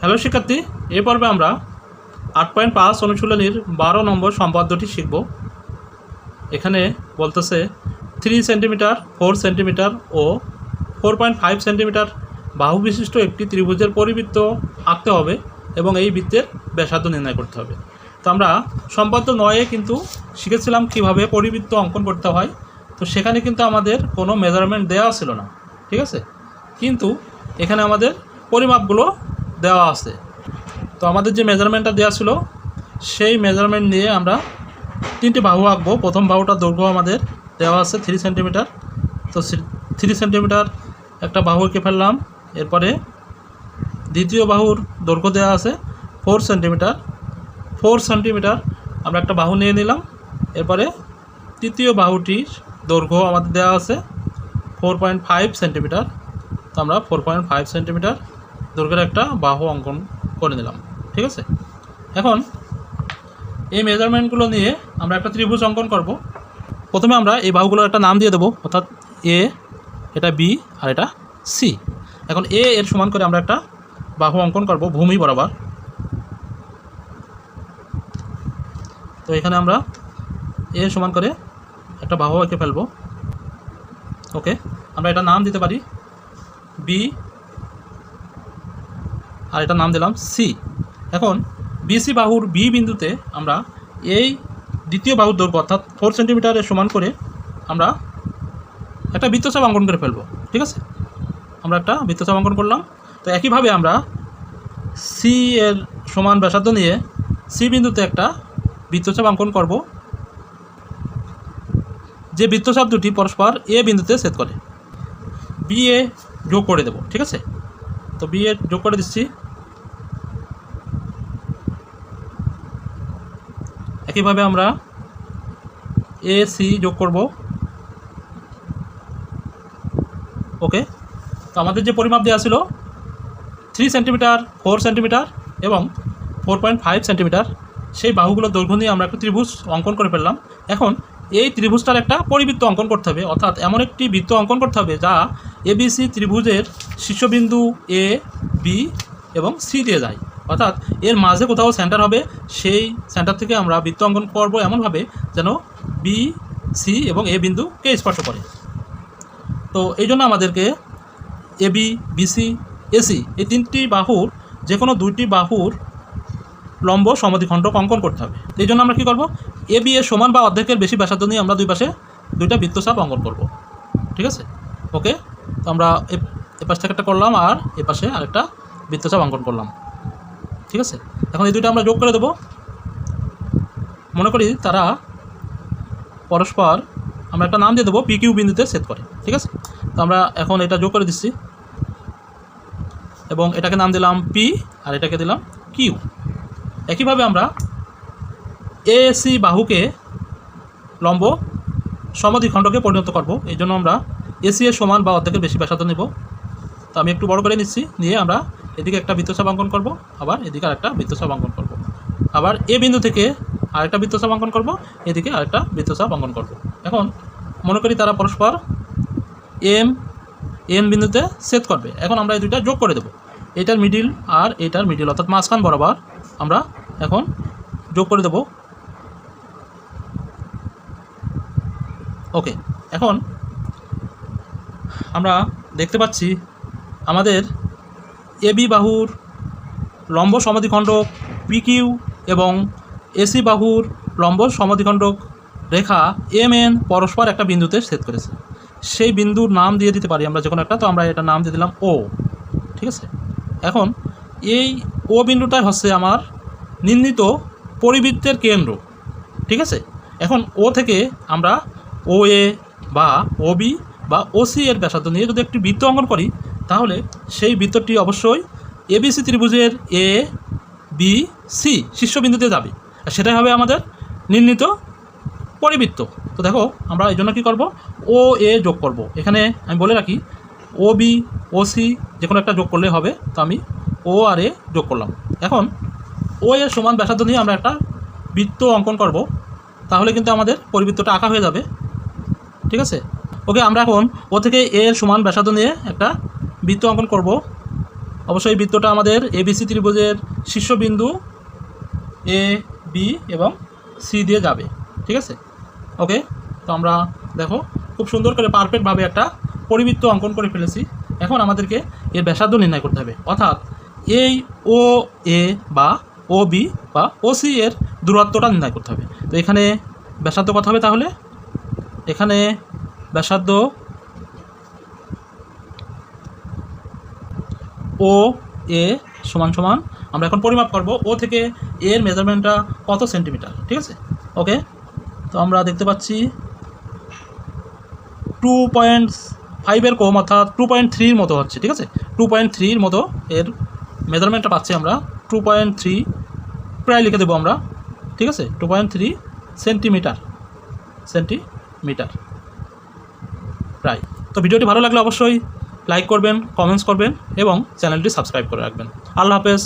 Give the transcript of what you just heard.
Hello শিক্ষার্থী, এ পর্বে আমরা আট পয়েন্ট পাঁচ অনুশীলনীর বারো নম্বর সম্পাদ্যটি শিখব। এখানে বলতেছে থ্রি সেন্টিমিটার ফোর সেন্টিমিটার ও ফোর পয়েন্ট ফাইভ সেন্টিমিটার বাহু বিশিষ্ট একটি ত্রিভুজের পরিবৃত্ত আঁকতে হবে এবং এই বৃত্তের ব্যাসার্ধ নির্ণয় করতে হবে। তো আমরা সম্পাদ্য নয়ে কিন্তু শিখেছিলাম কীভাবে পরিবৃত্ত অঙ্কন করতে হয়। তো সেখানে কিন্তু আমাদের কোনো মেজারমেন্ট দেওয়া ছিল না, ঠিক আছে? কিন্তু এখানে আমাদের পরিমাপগুলো দেওয়া আছে। তো আমাদের যে মেজারমেন্টটা দেওয়া ছিল, সেই মেজারমেন্ট নিয়ে আমরা তিনটি বাহু আঁকবো। প্রথম বাহুটার দৈর্ঘ্য আমাদের দেওয়া আছে থ্রি সেন্টিমিটার তো থ্রি সেন্টিমিটার একটা বাহু এঁকে ফেললাম। এরপরে দ্বিতীয় বাহুর দৈর্ঘ্য দেওয়া আছে ফোর সেন্টিমিটার ফোর সেন্টিমিটার আমরা একটা বাহু নিয়ে নিলাম। এরপরে তৃতীয় বাহুটির দৈর্ঘ্য আমাদের দেওয়া আছে ফোর পয়েন্ট ফাইভ সেন্টিমিটার তো আমরা ফোর পয়েন্ট ফাইভ সেন্টিমিটার দৈর্ঘ্যের একটা বাহু অঙ্কন করে নিলাম, ঠিক আছে? এখন এই মেজারমেন্টগুলো নিয়ে আমরা একটা ত্রিভুজ অঙ্কন করব। প্রথমে আমরা এই বাহুগুলোর একটা নাম দিয়ে দেবো, অর্থাৎ এ এটা বি আর এটা সি এখন এ এর সমান করে আমরা একটা বাহু অঙ্কন করব, ভূমি বরাবর। তো এখানে আমরা এ সমান করে একটা বাহু এঁকে ফেলব। ওকে, আমরা এটা নাম দিতে পারি বি আর এটা নাম দিলাম সি এখন বিসি বাহুর বি বিন্দুতে আমরা এই দ্বিতীয় বাহুর দৈর্ঘ্য অর্থাৎ ফোর সেন্টিমিটারের সমান করে আমরা একটা বৃত্তচাপ অঙ্কন করে ফেলব, ঠিক আছে? আমরা একটা বৃত্তচাপ অঙ্কন করলাম। তো একইভাবে আমরা সি এর সমান ব্যাসার্ধ নিয়ে সি বিন্দুতে একটা বৃত্তচাপ অঙ্কন করব। যে বৃত্তচাপ দুটি পরস্পর এ বিন্দুতে ছেদ করে বি এ যোগ করে দেব, ঠিক আছে? তো বি এ যোগ করে দিচ্ছি। একইভাবে আমরা এ সি যোগ করব। ওকে তো আমাদের যে পরিমাপ দেওয়া ছিল থ্রি সেন্টিমিটার ফোর সেন্টিমিটার এবং ফোর পয়েন্ট ফাইভ সেন্টিমিটার সেই বাহুগুলোর দৈর্ঘ্য নিয়ে আমরা একটা ত্রিভুজ অঙ্কন করে ফেললাম। এখন এই ত্রিভুজটার একটা পরিবৃত্ত অঙ্কন করতে হবে। অর্থাৎ এমন একটি বৃত্ত অঙ্কন করতে হবে যা এবিসি ত্রিভুজের শীর্ষবিন্দু এ বি এবং সি দিয়ে যায়। অর্থাৎ এর মাঝে কোথাও সেন্টার হবে, সেই সেন্টার থেকে আমরা বৃত্ত অঙ্কন করব এমনভাবে যেন বি সি এবং এ বিন্দুকে স্পর্শ করে। তো এই জন্য আমাদেরকে এবি বিসি এসি এই তিনটি বাহুর যে কোনো দুইটি বাহুর লম্ব সমদ্বিখণ্ডক অঙ্কন করতে হবে। এই জন্য আমরা কী করব? এ বি এর সমান বা অর্ধেকের বেশি ব্যাসার্ধ নিয়ে আমরা দুই পাশে দুইটা বৃত্তচাপ অঙ্কন করব। ঠিক আছে? ওকে তো আমরা এ- এ পাশ থেকে একটা করলাম আর এ পাশে আরেকটা বৃত্তচাপ অঙ্কন করলাম। ঠিক আছে? এখন এই দুইটা আমরা যোগ করে দেবো। মনে করি তারা পরস্পর আমরা একটা নাম দিয়ে দেবো পি কিউ বিন্দুতে সেট করে। ঠিক আছে? তো আমরা এখন এটা যোগ করে দিচ্ছি। এবং এটাকে নাম দিলাম পি আর এটাকে দিলাম কিউ একইভাবে আমরা এ সি বাহুকে লম্ব সমদ্বিখণ্ডকে পরিণত করব। এই জন্য আমরা এসি এর সমান বা অর্ধেকের বেশি ব্যাসার্ধ নেব। তো আমি একটু বড় করে নিচ্ছি। নিয়ে আমরা এদিকে একটা বৃত্তচাপ অঙ্কন করব, আবার এদিকে আরেকটা বৃত্তচাপ অঙ্কন করব। আবার এ বিন্দু থেকে আরেকটা বৃত্তচাপ অঙ্কন করব, এদিকে আরেকটা বৃত্তচাপ অঙ্কন করব। এখন মনে করি তারা পরস্পর এম এন বিন্দুতে সেট করবে। এখন আমরা এই দুইটা যোগ করে দেবো। এটার মিডিল আর এটার মিডিল অর্থাৎ মাঝখান বরাবর আমরা এখন যোগ করে দেব। ওকে এখন আমরা দেখতে পাচ্ছি আমাদের এবি বাহুর লম্ব সমাধিখণ্ডক পিকিউ এবং এসি বাহুর লম্ব সমাধিখণ্ডক রেখা এম এন পরস্পর একটা বিন্দুতে ছেদ করেছে। সেই বিন্দুর নাম দিয়ে দিতে পারি আমরা যে কোনো একটা, তো আমরা এটা নাম দিয়ে দিলাম ও ঠিক আছে? এখন এই ও বিন্দুটাই হচ্ছে আমার নির্ণীত পরিবৃত্তের কেন্দ্র, ঠিক আছে? এখন ও থেকে আমরা ও এ বা ও বি বা ও সি এর ব্যাসার্ধ নিয়ে যদি একটি বৃত্ত অঙ্কন করি, তাহলে সেই বৃত্তটি অবশ্যই এবিসি ত্রিভুজের এ, বি, সি শীর্ষবিন্দুতে যাবে। আর সেটাই হবে আমাদের নির্ণীত পরিবৃত্ত। তো দেখো, আমরা এই জন্য কী করব? ও এ যোগ করব। এখানে আমি বলে রাখি ও বি ও সি যে কোনো একটা যোগ করলে হবে। তো আমি ও আর এ যোগ করলাম। এখন ও এর সমান ব্যাসার্ধ নিয়ে আমরা একটা বৃত্ত অঙ্কন করব। তাহলে কিন্তু আমাদের পরিবৃত্তটা আঁকা হয়ে যাবে। ঠিক আছে? ওকে আমরা এখন ও থেকে এর সমান ব্যাসার্ধ নিয়ে একটা বৃত্ত অঙ্কন করব। অবশ্যই বৃত্তটা আমাদের এবিসি ত্রিভুজের শীর্ষবিন্দু এ বি এবং সি দিয়ে যাবে। ঠিক আছে? ওকে তো আমরা দেখো, খুব সুন্দর করে পারফেক্টভাবে একটা পরিবৃত্ত অঙ্কন করে ফেলেছি। এখন আমাদেরকে এর ব্যাসার্ধ নির্ণয় করতে হবে। অর্থাৎ এই ও এ বা ও বি বা ও সি এর দূরত্বটা নির্ণয় করতে হবে। তো এখানে ব্যাসার্ধ কত হবে তাহলে? এখানে ব্যাসার্ধ ও এ সমান সমান, আমরা এখন পরিমাপ করব, ও থেকে এর মেজারমেন্টটা কত সেন্টিমিটার ঠিক আছে? ওকে তো আমরা দেখতে পাচ্ছি টু পয়েন্ট ফাইভের কম, অর্থাৎ টু পয়েন্ট থ্রির মতো হচ্ছে, ঠিক আছে? টু পয়েন্ট থ্রির মতো এর মেজারমেন্টটা পাচ্ছি আমরা টু পয়েন্ট থ্রি প্রায় লিখে দেবো আমরা, ঠিক আছে? Two point three centimetre centimetre প্রায়। তো ভিডিওটি ভালো লাগলে অবশ্যই লাইক করবেন কমেন্টস করবেন এবং চ্যানেলটি সাবস্ক্রাইব করে রাখবেন। আল্লাহ হাফেজ।